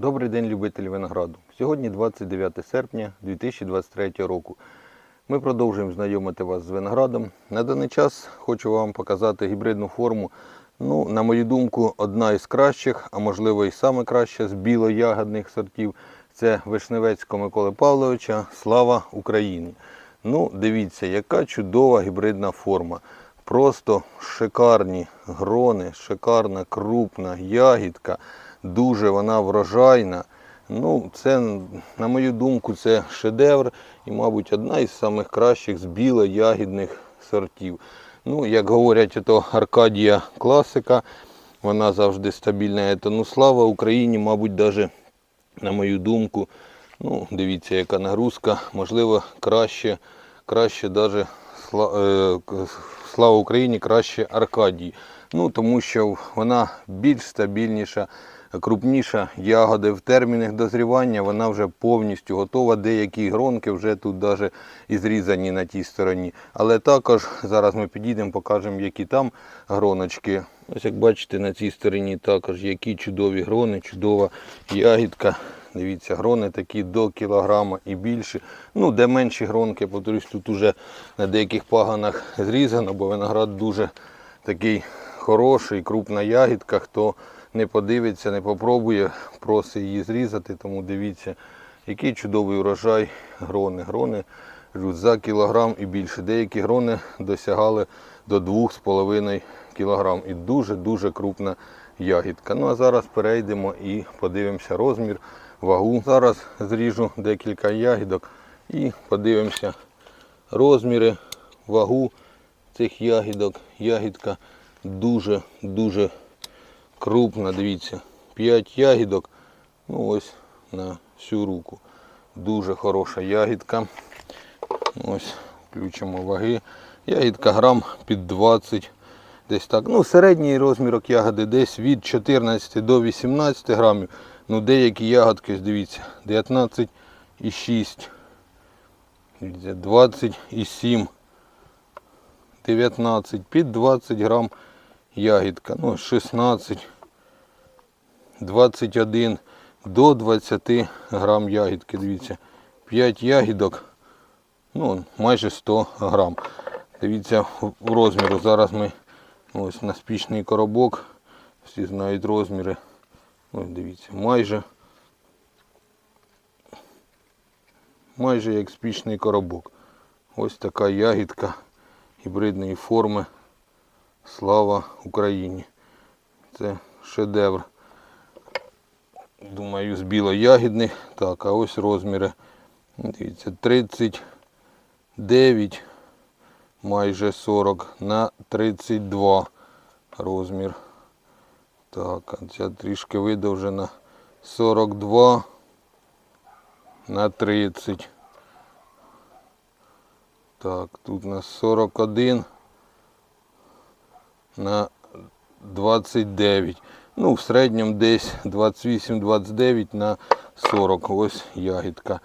Добрий день, любителі винограду. Сьогодні 29 серпня 2023 року. Ми продовжуємо знайомити вас з виноградом. На даний час хочу вам показати гібридну форму. Ну, на мою думку, одна із кращих, а можливо і саме краща з білоягодних сортів. Це Вишневецького Миколи Павловича. Слава Україні! Ну, дивіться, яка чудова гібридна форма. Просто шикарні грони, шикарна, крупна ягідка. Дуже вона врожайна. Ну, це, на мою думку, це шедевр і, мабуть, одна із самих кращих з білоягідних сортів. Ну, як говорять, то Аркадія класика, вона завжди стабільна. Ну, слава Україні, мабуть, навіть, на мою думку, ну, дивіться, яка нагрузка, можливо, краще, краще даже слава Україні, краще Аркадії. Ну, тому що вона більш стабільніша, крупніша ягоди в термінах дозрівання, вона вже повністю готова. Деякі гронки вже тут навіть і зрізані на тій стороні. Але також зараз ми підійдемо, покажемо, які там гроночки. Ось як бачите, на цій стороні також які чудові грони, чудова ягідка. Дивіться, грони такі до кілограма і більше. Ну, де менші гронки, повторюсь, тут уже на деяких паганах зрізано, бо виноград дуже такий хороший, крупна ягідка. Хто не подивиться, не попробує, просить її зрізати. Тому дивіться, який чудовий урожай грони. Грони за кілограм і більше. Деякі грони досягали до 2,5 кілограм. І дуже-дуже крупна ягідка. Ну а зараз перейдемо і подивимося розмір, вагу. Зараз зріжу декілька ягідок і подивимося розміри, вагу цих ягідок. Ягідка дуже-дуже крупна, дивіться. 5 ягідок, ну ось на всю руку. Дуже хороша ягідка. Ось, включимо ваги. Ягідка грам під 20. Десь так. Ну, середній розмірок ягоди десь від 14 до 18 грамів. Ну, деякі ягодки, дивіться, 19,6, 27, 19, під 20 грам ягідка. Ну, 16, 21 до 20 грам ягідки, дивіться. 5 ягідок, ну, майже 100 грам. Дивіться, в розміру. Зараз ми ось на спічний коробок. Всі знають розміри. Ось дивіться, майже майже як спічний коробок. Ось така ягідка гібридної форми. Слава Україні. Це шедевр. Думаю, з білоягідних. Так, а ось розміри. Дивіться, 39, майже 40 на 32 розмір. Так, а ця трішки видовжена 42 на 30. Так, тут у нас 41 на 29. Ну, в середньому десь 28-29 на 40. Ось ягідка.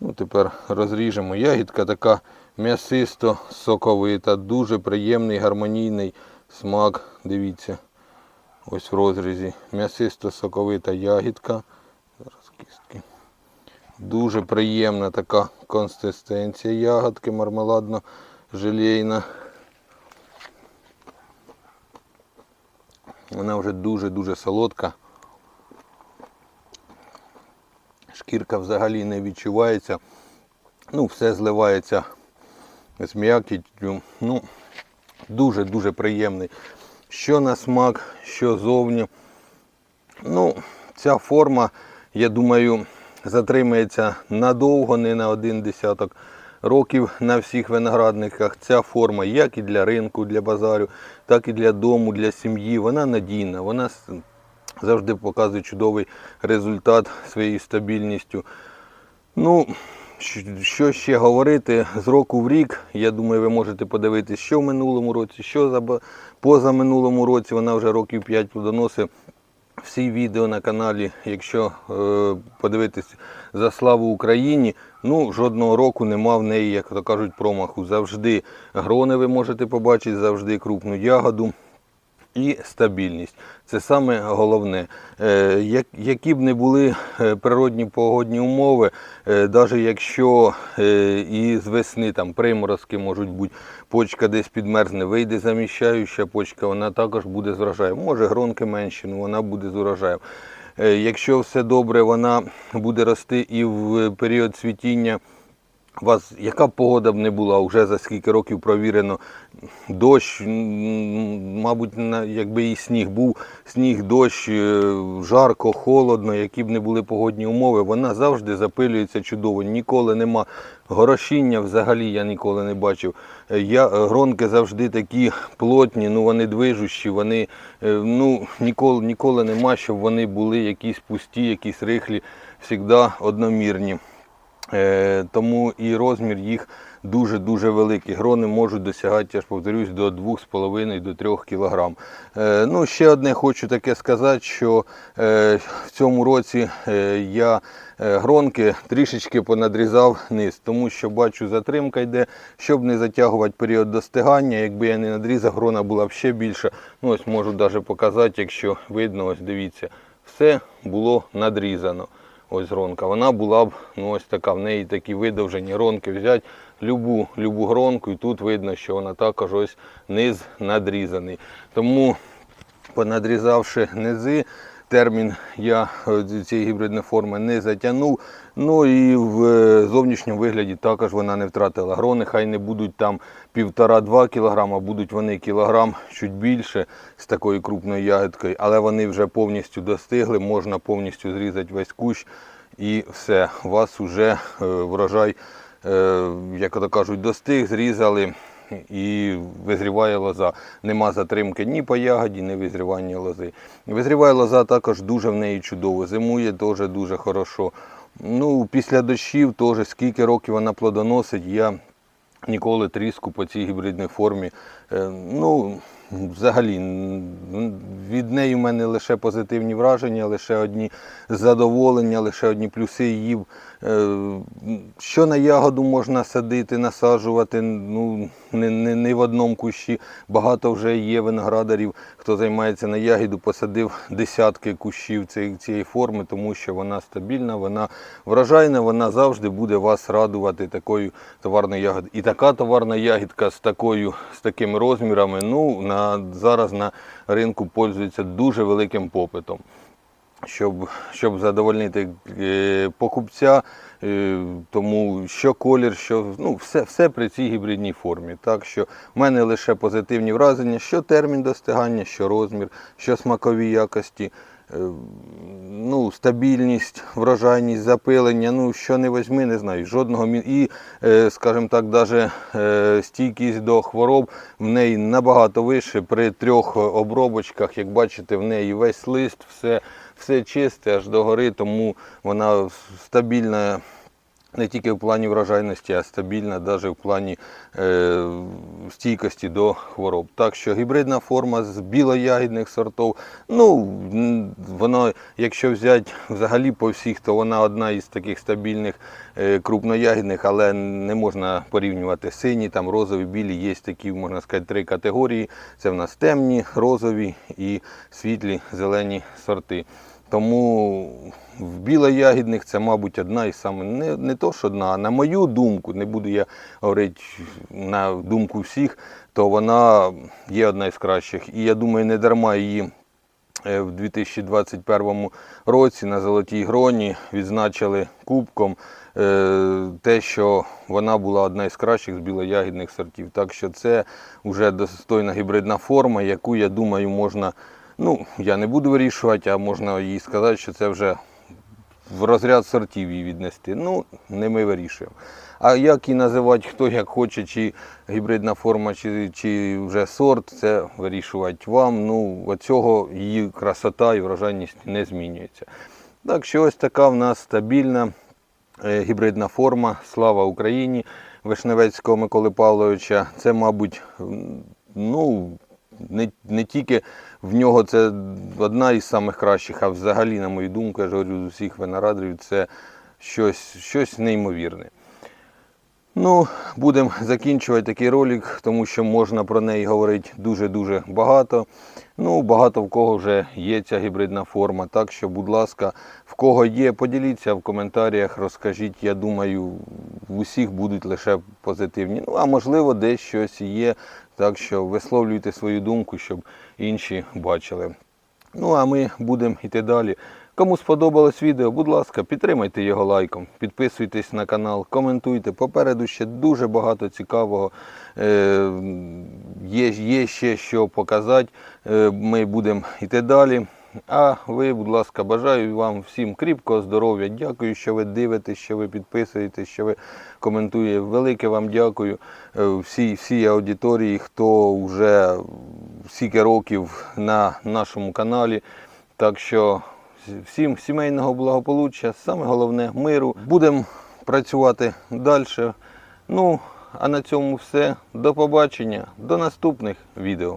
Ну, Тепер розріжемо. Ягідка така м'ясисто соковита, дуже приємний гармонійний смак. Дивіться. Ось в розрізі. М'ясисто соковита ягідка. Зараз кістки. Дуже приємна така консистенція ягодки мармеладно-желейна. Вона вже дуже-дуже солодка. Шкірка взагалі не відчувається. Ну, все зливається з м'якістю. Ну, дуже-дуже приємний. Що на смак, що зовні. Ну, ця форма, я думаю, затримається надовго, не на один десяток років на всіх виноградниках. Ця форма як і для ринку, для базарю, так і для дому, для сім'ї. Вона надійна, вона завжди показує чудовий результат своєю стабільністю. Ну, що ще говорити з року в рік, я думаю, ви можете подивитися, що в минулому році, що за позаминулому році. Вона вже років 5 плодоносить. Всі відео на каналі, якщо е, подивитись за славу Україні, ну жодного року нема в неї, як то кажуть, промаху. Завжди грони ви можете побачити, завжди крупну ягоду. І стабільність. Це саме головне. Е, Які б не були е, природні погодні умови, навіть якщо е, і з весни там приморозки можуть бути, почка десь підмерзне, вийде заміщаюча почка, вона також буде з врожаєм. Може гронки менші, але вона буде з урожаєм. Якщо все добре, вона буде рости і в період цвітіння. У вас яка б погода б не була, вже за скільки років провірено, дощ, мабуть, якби і сніг був, сніг, дощ, е, жарко, холодно, які б не були погодні умови, вона завжди запилюється чудово. Ніколи нема горошіння, взагалі я ніколи не бачив. Е, Я, е, гронки завжди такі плотні, ну вони движущі, вони ну, ніколи, ніколи нема, щоб вони були якісь пусті, якісь рихлі, завжди одномірні. Е, тому і розмір їх дуже-дуже великий. Грони можуть досягати, я ж повторюсь, до 2,5 до 3 кг. Е, ну, ще одне хочу таке сказати, що е, в цьому році я гронки трішечки понадрізав низ, тому що бачу, затримка йде, щоб не затягувати період достигання. Якби я не надрізав, грона була б ще більша. Ну, ось можу навіть показати, якщо видно, ось дивіться, все було надрізано. Ось гронка. Вона була б ну, ось така, в неї такі видовжені гронки. Взяти любу, любу гронку, і тут видно, що вона також ось низ надрізаний. Тому, понадрізавши низи, термін я е, цієї гібридної форми не затягнув. Ну і в е, зовнішньому вигляді також вона не втратила грони. Хай не будуть там півтора-два кілограма, будуть вони кілограм чуть більше з такою крупною ягодкою, але вони вже повністю достигли, можна повністю зрізати весь кущ і все. У вас вже е, врожай, як то кажуть, достиг, зрізали і визріває лоза. Нема затримки ні по ягоді, ні визрівання лози. Визріває лоза також дуже в неї чудово, зимує теж дуже хорошо. Ну, після дощів теж скільки років вона плодоносить, я ніколи тріску по цій гібридній формі. е, Ну, взагалі, від неї в мене лише позитивні враження, лише одні задоволення, лише одні плюси її. Е, Що на ягоду можна садити, насаджувати, ну, не, не, не в одному кущі. Багато вже є виноградарів, хто займається на ягіду, посадив десятки кущів цієї, форми, тому що вона стабільна, вона врожайна, вона завжди буде вас радувати такою товарною ягодою. І така товарна ягідка з такою, з такими розмірами, ну, на, зараз на ринку пользується дуже великим попитом щоб, щоб задовольнити е, покупця. Е, тому що колір, що ну, все, все при цій гібридній формі. Так що в мене лише позитивні враження, що термін достигання, що розмір, що смакові якості. Е, Ну, стабільність, врожайність, запилення, ну що не візьми, не знаю, жодного. І, е, скажімо так, навіть стійкість до хвороб в неї набагато вище. При трьох обробочках, як бачите, в неї весь лист, все, все чисте аж до гори, тому вона стабільна не тільки в плані врожайності, а стабільна навіть в плані е, стійкості до хвороб. Так що гібридна форма з білоягідних сортів, ну воно, якщо взяти взагалі по всіх, то вона одна із таких стабільних е, крупноягідних, але не можна порівнювати сині, там розові, білі, є такі, можна сказати, три категорії. Це в нас темні, розові і світлі зелені сорти. Тому в білоягідних це, мабуть, одна із саме не, не то, що одна, а на мою думку, не буду я говорити на думку всіх, то вона є одна із кращих. І я думаю, не дарма її е, в 2021 році на Золотій Гроні відзначили кубком е, те, що вона була одна із кращих з білоягідних сортів. Так що це вже достойна гібридна форма, яку, я думаю, можна. Ну, я не буду вирішувати, а можна їй сказати, що це вже в розряд сортів її віднести. Ну, не ми вирішуємо. А як її називати, хто як хоче, чи гібридна форма, чи, чи вже сорт, це вирішувати вам. Ну, от цього її красота і врожайність не змінюється. Так що ось така в нас стабільна е, гібридна форма. Слава Україні Вишневецького Миколи Павловича. Це, мабуть, ну, не, не тільки в нього це одна із самих кращих, а взагалі, на мою думку, я ж говорю з усіх виноградарів, це щось, щось неймовірне. Ну, будемо закінчувати такий ролик, тому що можна про неї говорити дуже-дуже багато. Ну, багато в кого вже є ця гібридна форма. Так що, будь ласка, в кого є, поділіться в коментарях, розкажіть. Я думаю, в усіх будуть лише позитивні. Ну, а можливо, десь щось є. Так що висловлюйте свою думку, щоб інші бачили. Ну а ми будемо йти далі. Кому сподобалось відео, будь ласка, підтримайте його лайком, підписуйтесь на канал, коментуйте. Попереду ще дуже багато цікавого. Е, є, є ще що показати. Е, ми будемо йти далі. А ви, будь ласка, бажаю вам всім кріпкого здоров'я. Дякую, що ви дивитесь, що ви підписуєтесь, що ви коментуєте. Велике вам дякую е, всій, всій аудиторії, хто вже стільки років на нашому каналі. Так що всім сімейного благополуччя, саме головне миру. Будемо працювати далі. Ну, а на цьому все. До побачення, до наступних відео.